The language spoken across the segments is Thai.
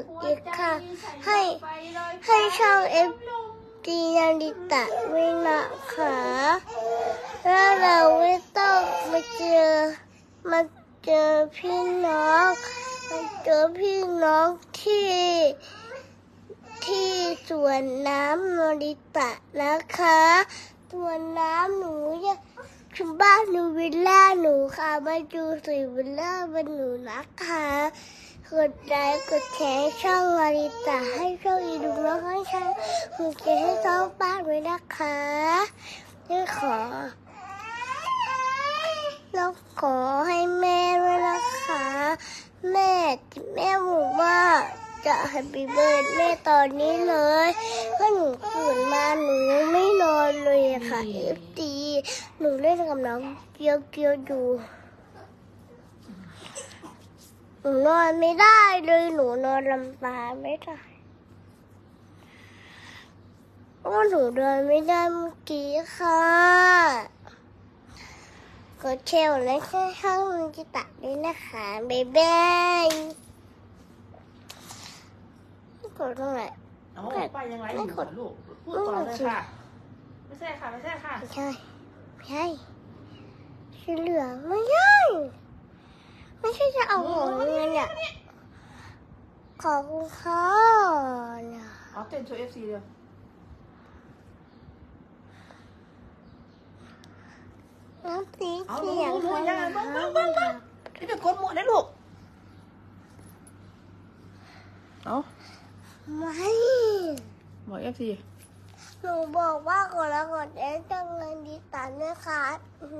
ดติดค่ะ ให้ให้ช่องเอฟดีนาริตะวินะคะแล้วเราไม่ต้องมาเจอมาเจอพี่น้องมาเจอพี่น้องที่ที่สวนน้ำนริตะนะคะสวนน้ำหนูอยากคือบ้านหนูวิลล่าหนูค่ะมาดูสิวิลล่าเป็นหนูนะคะ กดไลค์กดแชร์ช่องนริตะให้ช่องอีดูแล้วให้ช่องคุณเจให้ช่องบ้านไว้นะคะนี่ขอแล้วขอให้แม่ด้วยนะคะ แม่แม่บอกว่าจะแฮปปี้เบิร์ดแม่ตอนนี้เลยเพราะหนูตื่นมาหนูยังไม่นอนเลยค่ะเอฟตีหนูเล่นกับน้องเกียวเกียวอยู่ หนูนอนไม่ได้เลยหนูนอนลำบากไม่ได้เพราะว่าหนูเดินไม่ได้เมื่อกี้ค่ะกดเชลและแค่ช่องมันจะตัดด้วยนะคะบ๊ายบายกดตรงไหนเอาไปยังไงอยู่อะลูก พูดต่อเลยค่ะ ไม่ใช่ค่ะ ไม่ใช่ค่ะ ไม่ใช่ ไม่ใช่สีเหลืองไม่ใช่ไม่ ใช่จะเอาหัวเงินเนี่ย ขอบคุณค่ะเนี่ยเอาเต้นโชว์เอฟซีเดียวน้ำสีเอาเขีลูยวกลูกยังไงบ้างบ้างบ้างบ้างนี่เป็นคนหมดนะลูกเอาไม่บอกเอฟซีหนูบอกว่ากดแล้วกดเอสจะเงินดีตันนะคะ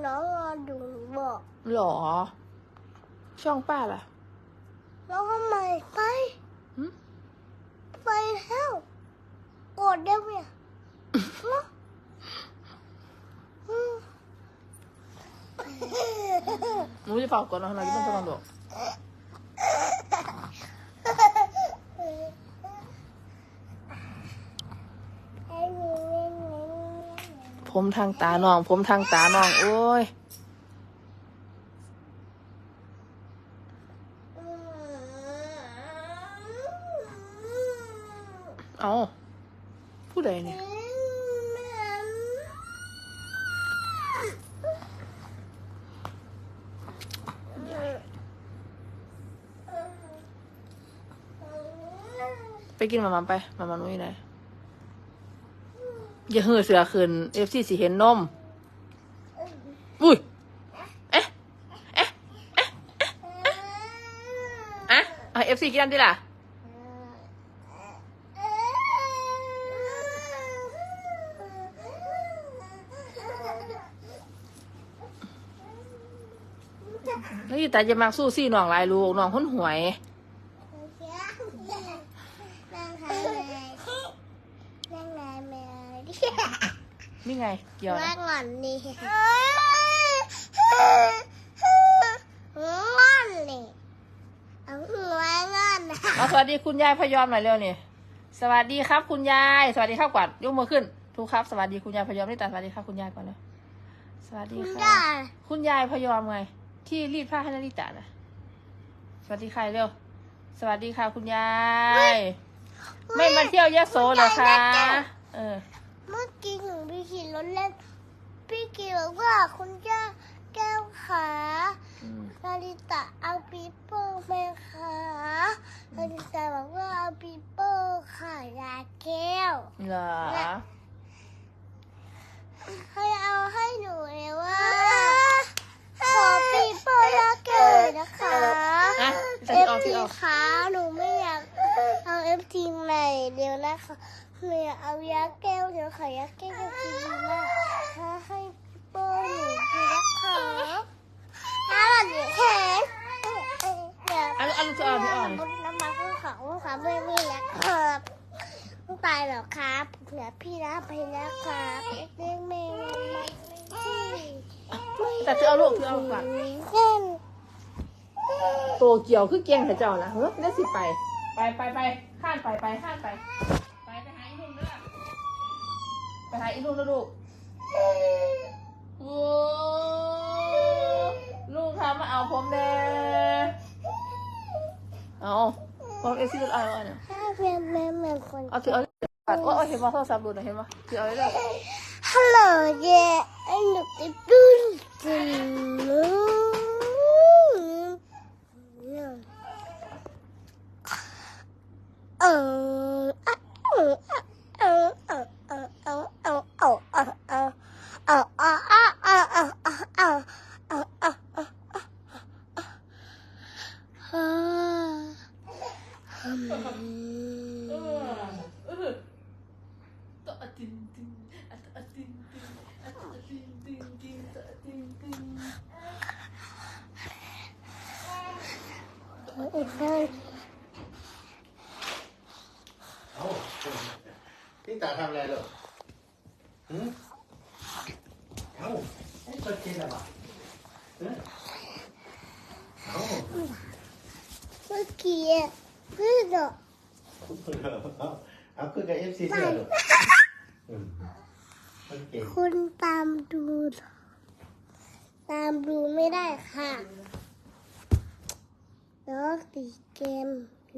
น้องรอดูหนูบอก หรอ ช่องป้าล่ะ แล้วทำไมไป หึ ไปแล้วกดได้ไหมอะฮะอืมหนูจะฝากก่อนนะขณะที่มันกำลังบอกผมทางตาน้อง ผมทางตาน้อง โอ้ย เอาผู้ใดเนี่ยไปกินมามาไปมามานุ้ยไหนอย่าเหือเสือขึ้นเอฟซีสิเห็นนม อุ้ย เอ๊ะ เอ๊ะ เอ๊ะ เอ๊ะอะเอฟซีกินน้ำดิล่ะ แต่จะมาสู้ซี่น้องหลายลูกน้องคนหวย นี่ไง เกี่ยวงอนนี่งอนนี่เอาหัวงอนนะเอาสวัสดีคุณยายพยอมหน่อยเร็วนี่สวัสดีครับคุณยาย สวัสดีครับก่อนยกมือขึ้นทุกครับ สวัสดีคุณยายพยอมนี่ตาสวัสดีครับคุณยายก่อนเลยสวัสดีคุณค่ะคุณยายพยอมไง ที่รีดผ้าให้นาริตาน่ะสวัสดีค่ะเร็ว สวัสดีค่ะคุณยาย ไม่มาเที่ยวยะโสเหรอคะ เออ เมื่อกี้หนูไปขี่รถเล่น พี่กีบอกว่าคุณย่าแก้วขาอืมนาริตะเอาปีโป้ไหมคะนาริตะบอกว่าเอาปีโป้ค่ะยาแก้วเหรอให้เอาให้หนูเลยว่าขอปีโป้ยาแก้วหน่อยนะคะอะเอที่ฟเอาทีที่เอาขาหนูไม่อยากเอาเอฟทีใหม่เดี๋ยวนะคะหนูอยากเอายาแก้วเดี๋ยวขอยาแก้วจะดีมากถ้าให้ปีโป้หนูดีนะคะถ้าหนูแข็งอยากเอาลูกเอาลูกจะเอาที่เอาบนน้ำมันภูเขาค่ะไม่มีแล้วครับต้องตายเหรอครับเหลือพี่รับไปนะครับเรียกแม่มาที่ แต่จะเอาลูกที่เอาก่อน เล่น โตเกียวคือเกียงหาเจ้านะเฮ้ยน่าสิไป ไปไปไปข้านไปไปข้านไป ไปไปหาอีลุงเด้อไปหาอีลุงแล้วลูกโอ้ลูกคะมาเอาผมแด้เอาผมเอซี่ดูเอาอันเนี่ยเป็นแมเหมือนคนเอาถือเอาปัดโอ้เห็นว่าโทรศัพท์ดูนะเห็นว่าถือเอาเลยฮัลโหลเย่ไอ้หนูจะดูจริง นี่ตาทำอะไรลูกหืมเอ้าไอ้ตัวเจนอะบ่ะหืมเอ้าเมื่อกี้เพื่อนอะเอาเอาคือกับเอฟซีเสือลูกอืมมันเก่งคุณตามดู ตามดูไม่ได้ค่ะน้องตีเกม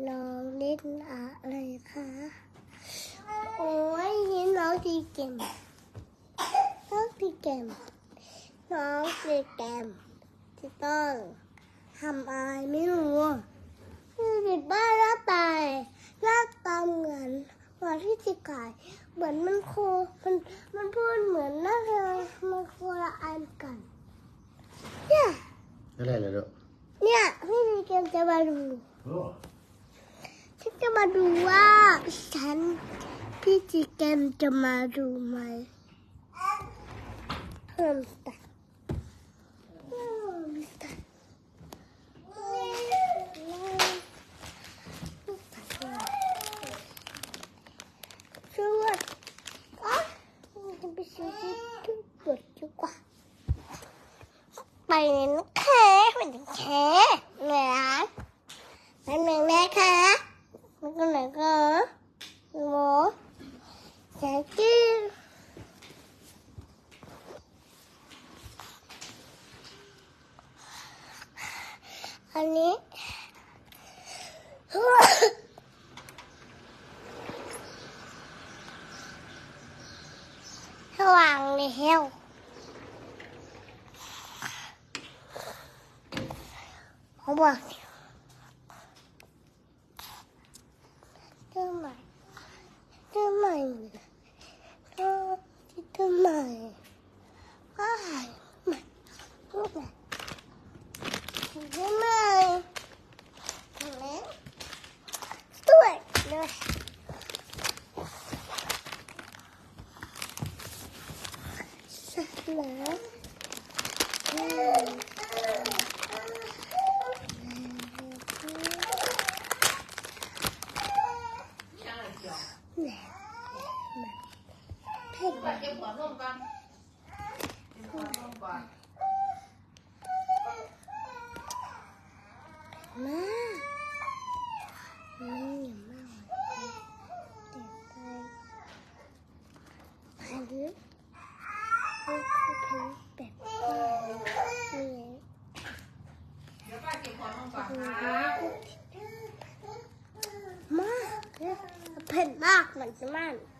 น้องเล่นอะไรคะโอ้ยนี่น้องตี เกมน้องตีเกมน้องตีเกมที่ต้องทำอะไรไม่รู้คือปิดบ้านแล้วตายหน้าตาเหมือนเหมือนที่จิกายเหมือนมันโคมันมันพูดเหมือนน่าจะมันโคละอันกัน เนี่ยอะไรล่ะลูกเนี่ยพี่มีเกมจะมาดูโอ้ฉันจะมาดูว่าฉัน 피지 게임 좀 마루 말. 흠다. 흠다. 수원. 아, 근데 수지 또 뭐지? 빨리 해, 빨리 해. Hold on. Don't mind. Don't mind. Don't mind. Why? Come on. Come on. Come on. Do it. Shut up. Shut up. Salamat.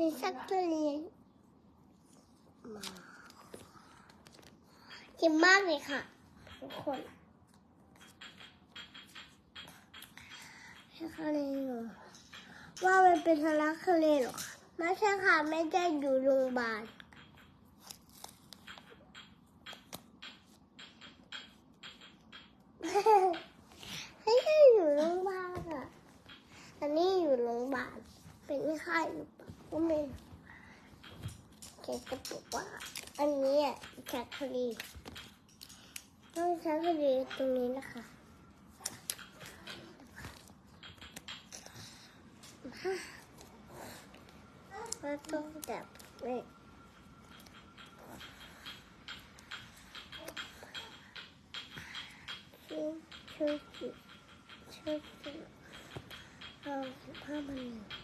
มีสักตัวเลี้ยงมากินมากเลยค่ะ ทุกคนให้เขาเรียนหนูว่ามันเป็นทารักเขาเรียนหรอไม่ใช่ค่ะไม่ได้อยู่โรงพยาบาลไม่ใช่อยู่โรงพยาบาลอะอันนี้อยู่โรงพยาบาลเป็นไข้หรือเปล่า ก็ไม่รู้แกจะบอกว่า อันนี้อะแคทเธอรีต้องใช้คดีตรงนี้นะคะแล้วต้องจับเลยชื่อชื่อชื่อเอาสิบห้าพันหนึ่ง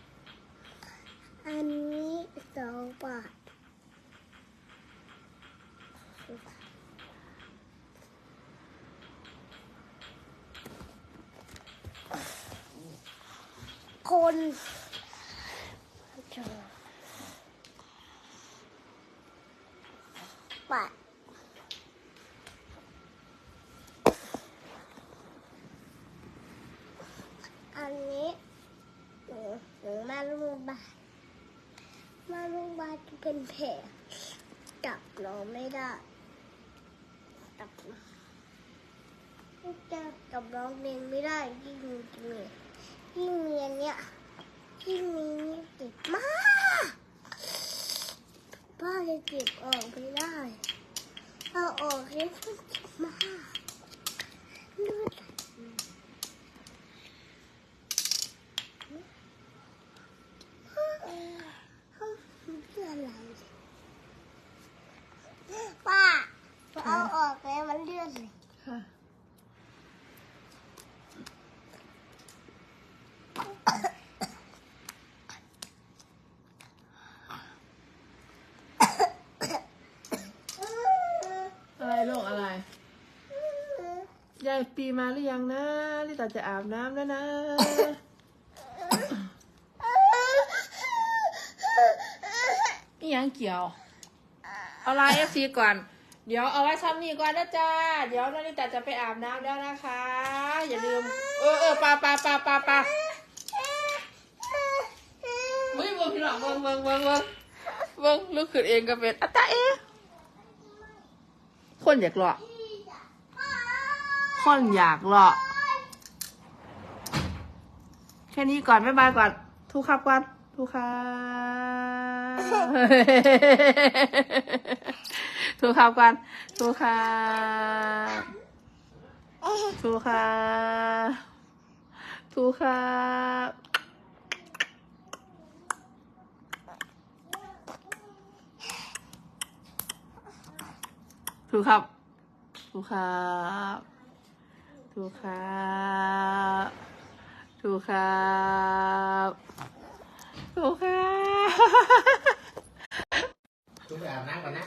อันนี้สองบาทสิบบาท คนเจอปะอันนี้หนูหนูมาโรงพยาบาลมาโรงพยาบาลจะเป็นแผลจับน้องไม่ได้จับน้อง กับร้องเพลงไม่ได้ยิ่งเหนื่อยยิ่งเมียนเนี่ยยิ่งมีนี่ติดมากป้าจะเก็บออกไม่ได้เอาออกแล้วมันเจ็บมากเลือดไหลเลือดไหลป้าเอาออกแล้วมันเลือดไหล ค่ะ อะไรโรคอะไร ยายปีมาหรือยังนะลิตาจะอาบน้ำแล้วนะ นี่ยังเกี่ยว เอาไลน์เอฟซีก่อน เดี๋ยวเอาไว้ซ้ำนี่ก่อนนะจ้า เดี๋ยวนาริตาจะไปอาบน้ำแล้วนะคะ อย่าลืม เออเออปาปาปาปาปาเฮ้ยเบิ่งพี่หลอกเบิ่งเบิ่งเบิ่งเบิ่งเบิ่งลูกขึ้นเองก็เป็นอัตตาเอะคนอยากหลอก คนอยากหลอกแค่นี้ก่อนบ๊ายบายก่อน ทุกครับก่อนทุกครับ ทุกครับก่อนทุกครับทุกครับทุกครับทุกครับทุกครับ ถูกครับถูกครับถูกครับ chúng ta làm nát rồi nát